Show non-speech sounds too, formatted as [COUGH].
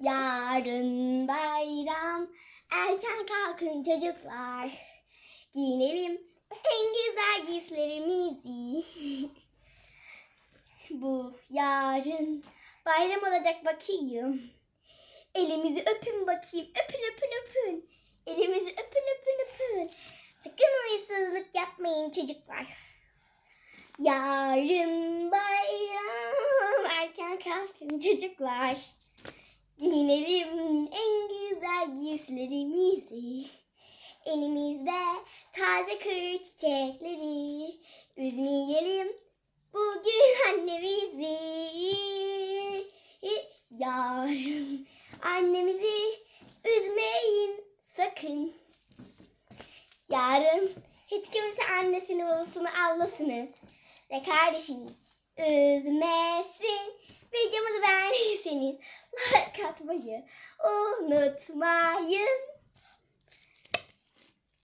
Yarın bayram. Erken kalkın çocuklar. Giyinelim en güzel giysilerimizi. [LAUGHS] Bu yarın bayram olacak bakayım. Elimizi öpün bakayım. Öpün öpün öpün. Elimizi öpün öpün öpün. Sakın huysuzluk yapmayın çocuklar. Yarın bayram. Erken kalkın çocuklar. Güzel giysilerimizi. Elimizde taze kır çiçekleri. Üzmeyelim bugün annemizi. Yarın annemizi üzmeyin sakın. Yarın hiç kimse annesini, babasını, ablasını ve kardeşini üzmesin. Beğendiyseniz [LAUGHS] like atmayı unutmayın.